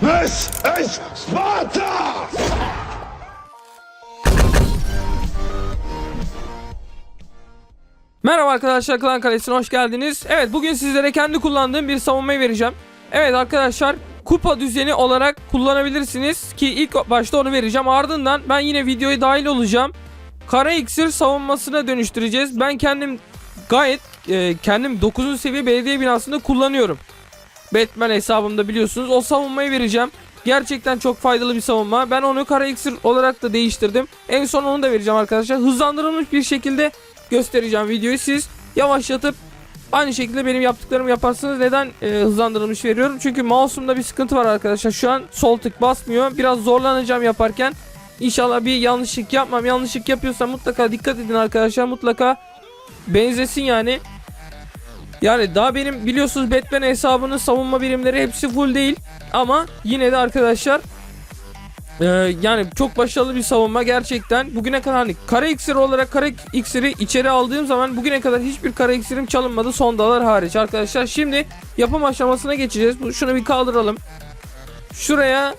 This is Sparta! Merhaba arkadaşlar Klan Kalesi'ne hoş geldiniz. Evet bugün sizlere kendi kullandığım bir savunmayı vereceğim. Evet arkadaşlar kupa düzeni olarak kullanabilirsiniz ki ilk başta onu vereceğim. Ardından ben yine videoya dahil olacağım. Kara iksir savunmasına dönüştüreceğiz. Ben kendim gayet e, kendim 9. seviye belediye binasında kullanıyorum. Batman hesabımda biliyorsunuz. O savunmayı vereceğim. Gerçekten çok faydalı bir savunma. Ben onu kara iksir olarak da değiştirdim. En son onu da vereceğim arkadaşlar. Hızlandırılmış bir şekilde göstereceğim videoyu. Siz yavaşlatıp aynı şekilde benim yaptıklarımı yaparsınız. Neden e, hızlandırılmış veriyorum? Çünkü mouse'umda bir sıkıntı var arkadaşlar. Şu an sol tık basmıyor. Biraz zorlanacağım yaparken. İnşallah bir yanlışlık yapmam. Yanlışlık yapıyorsam mutlaka dikkat edin arkadaşlar. Mutlaka benzesin yani. Yani daha benim biliyorsunuz Batman hesabının savunma birimleri hepsi full değil. Ama yine de arkadaşlar ee, yani çok başarılı bir savunma gerçekten. Bugüne kadar hani kara iksiri olarak kara iksiri içeri aldığım zaman bugüne kadar hiçbir kara iksirim çalınmadı son dalar hariç arkadaşlar. Şimdi yapım aşamasına geçeceğiz. Şunu bir kaldıralım. Şuraya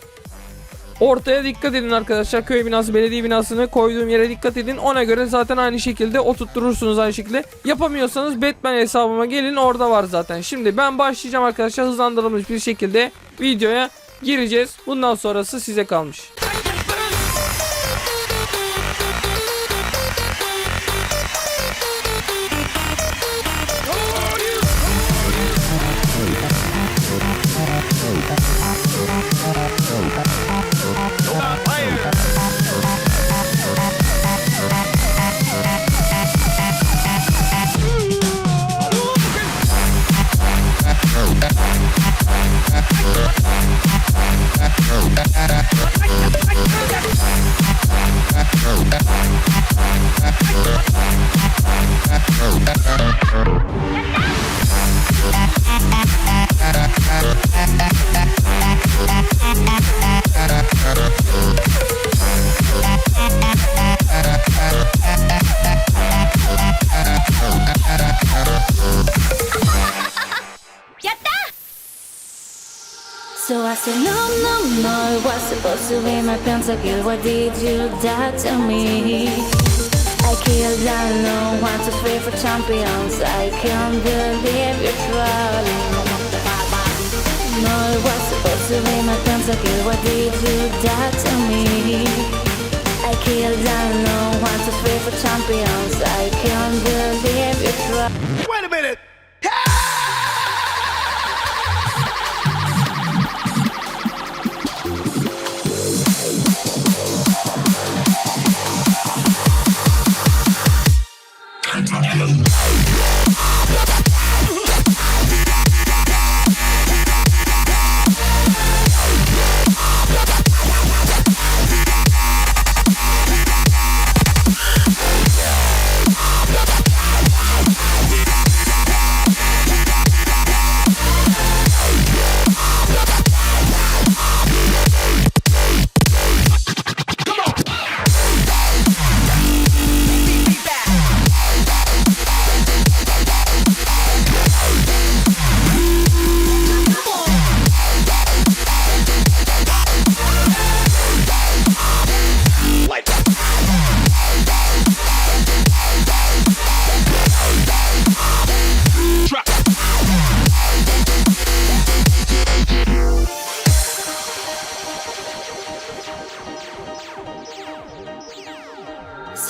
ortaya dikkat edin arkadaşlar. Köy binası, belediye binasını koyduğum yere dikkat edin. Ona göre zaten aynı şekilde oturturursunuz aynı şekilde. Yapamıyorsanız Batman hesabıma gelin orada var zaten. Şimdi ben başlayacağım arkadaşlar hızlandırılmış bir şekilde videoya gireceğiz. Bundan sonrası size kalmış. Said, no, no, no, it was supposed to be my pentakill. Why did you die to me? I killed I one, two, three for champions. I can't believe you're trolling. No, it was supposed to be my pentakill. Why did you die to me? I killed I one, two, three for champions. I can't believe you're trolling. Wait a minute!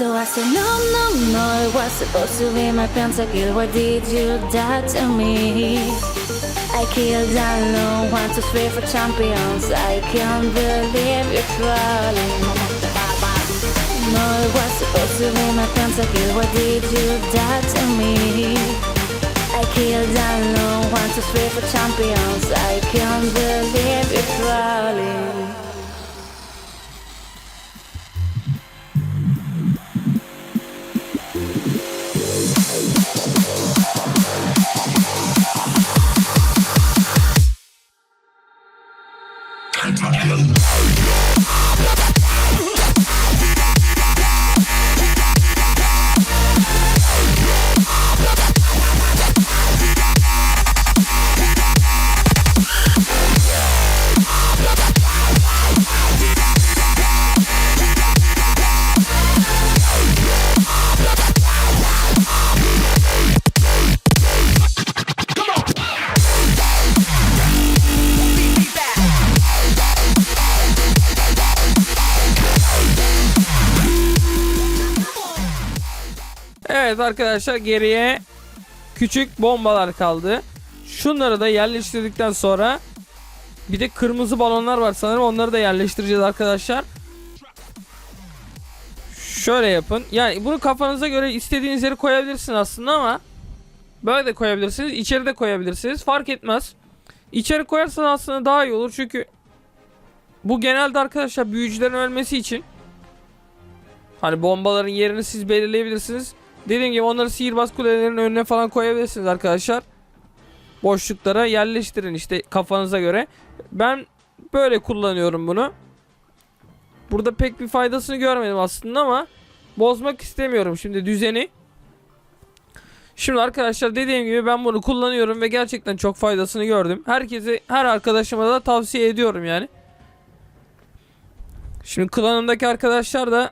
So I said, no, no, no, it was supposed to be my pentakill. Why did you die to me? I killed I one, two, three for champions. I can't believe you're trolling. No, it was supposed to be my pentakill. Why did you die to me? I killed I one, two, three for champions. I can't believe you're trolling. Evet arkadaşlar geriye küçük bombalar kaldı. Şunları da yerleştirdikten sonra bir de kırmızı balonlar var sanırım onları da yerleştireceğiz arkadaşlar. Şöyle yapın. Yani bunu kafanıza göre istediğiniz yere koyabilirsiniz aslında ama böyle de koyabilirsiniz. içeri de koyabilirsiniz. Fark etmez. İçeri koyarsanız aslında daha iyi olur çünkü bu genelde arkadaşlar büyücülerin ölmesi için hani bombaların yerini siz belirleyebilirsiniz. Dediğim gibi onları sihirbaz kulelerinin önüne falan koyabilirsiniz arkadaşlar. Boşluklara yerleştirin işte kafanıza göre. Ben böyle kullanıyorum bunu. Burada pek bir faydasını görmedim aslında ama bozmak istemiyorum şimdi düzeni. Şimdi arkadaşlar dediğim gibi ben bunu kullanıyorum ve gerçekten çok faydasını gördüm. Herkese her arkadaşıma da tavsiye ediyorum yani. Şimdi klanımdaki arkadaşlar da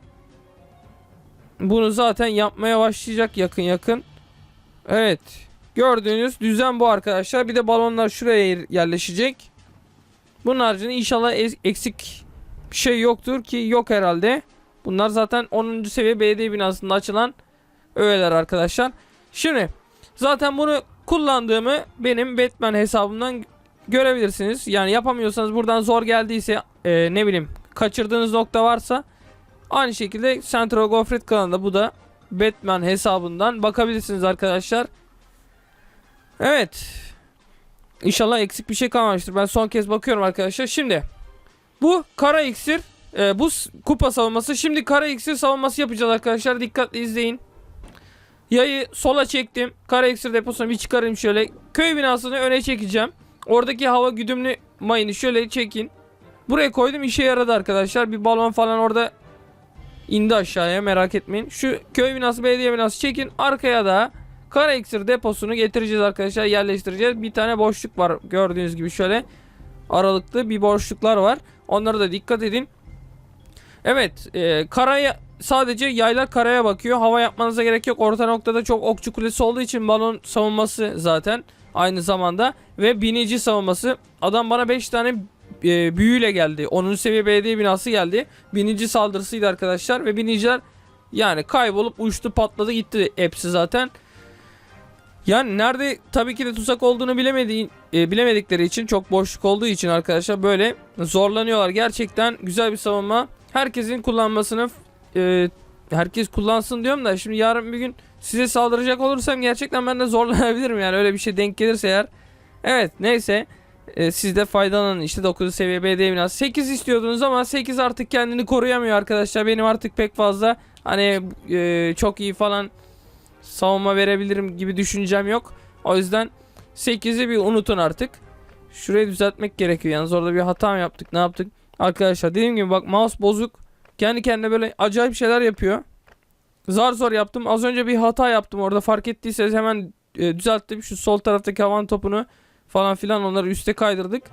bunu zaten yapmaya başlayacak yakın yakın. Evet. Gördüğünüz düzen bu arkadaşlar. Bir de balonlar şuraya yer- yerleşecek. Bunun haricinde inşallah eksik bir şey yoktur ki yok herhalde. Bunlar zaten 10. seviye belediye binasında açılan öğeler arkadaşlar. Şimdi zaten bunu kullandığımı benim Batman hesabımdan görebilirsiniz. Yani yapamıyorsanız buradan zor geldiyse e, ne bileyim kaçırdığınız nokta varsa aynı şekilde Central Gofret kanalında bu da Batman hesabından bakabilirsiniz arkadaşlar. Evet. İnşallah eksik bir şey kalmamıştır. Ben son kez bakıyorum arkadaşlar. Şimdi bu kara iksir e, bu kupa savunması. Şimdi kara iksir savunması yapacağız arkadaşlar. Dikkatli izleyin. Yayı sola çektim. Kara iksir deposunu bir çıkarayım şöyle. Köy binasını öne çekeceğim. Oradaki hava güdümlü mayını şöyle çekin. Buraya koydum işe yaradı arkadaşlar. Bir balon falan orada indi aşağıya merak etmeyin. Şu köy binası belediye binası çekin. Arkaya da kara iksir deposunu getireceğiz arkadaşlar. Yerleştireceğiz. Bir tane boşluk var gördüğünüz gibi şöyle. Aralıklı bir boşluklar var. Onlara da dikkat edin. Evet e, karaya sadece yaylar karaya bakıyor. Hava yapmanıza gerek yok. Orta noktada çok okçu kulesi olduğu için balon savunması zaten aynı zamanda. Ve binici savunması. Adam bana 5 tane e, büyüyle geldi. 10. seviye belediye binası geldi. Binici saldırısıydı arkadaşlar. Ve biniciler yani kaybolup uçtu patladı gitti hepsi zaten. Yani nerede tabii ki de tuzak olduğunu bilemediğin, e, bilemedikleri için çok boşluk olduğu için arkadaşlar böyle zorlanıyorlar. Gerçekten güzel bir savunma. Herkesin kullanmasını e, herkes kullansın diyorum da şimdi yarın bir gün size saldıracak olursam gerçekten ben de zorlanabilirim yani öyle bir şey denk gelirse eğer. Evet neyse e, siz de faydalanın işte 9 seviye BD binası 8 istiyordunuz ama 8 artık kendini koruyamıyor arkadaşlar benim artık pek fazla hani e, çok iyi falan savunma verebilirim gibi düşüncem yok. O yüzden 8'i bir unutun artık. Şurayı düzeltmek gerekiyor. Yalnız orada bir hata mı yaptık? Ne yaptık? Arkadaşlar dediğim gibi bak mouse bozuk. Kendi kendine böyle acayip şeyler yapıyor. Zar zor yaptım. Az önce bir hata yaptım orada. Fark ettiyseniz hemen e, düzelttim. Şu sol taraftaki havan topunu falan filan onları üste kaydırdık.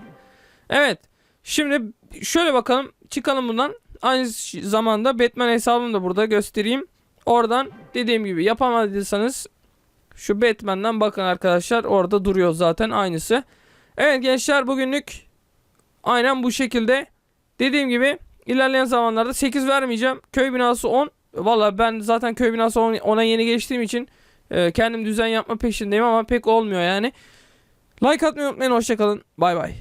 Evet. Şimdi şöyle bakalım. Çıkalım bundan. Aynı zamanda Batman hesabımı da burada göstereyim. Oradan dediğim gibi yapamadıysanız şu Batman'dan bakın arkadaşlar. Orada duruyor zaten aynısı. Evet gençler bugünlük aynen bu şekilde. Dediğim gibi ilerleyen zamanlarda 8 vermeyeceğim. Köy binası 10. Valla ben zaten köy binası 10 ona yeni geçtiğim için e, kendim düzen yapma peşindeyim ama pek olmuyor yani. Like atmayı unutmayın. Hoşçakalın. Bay bay.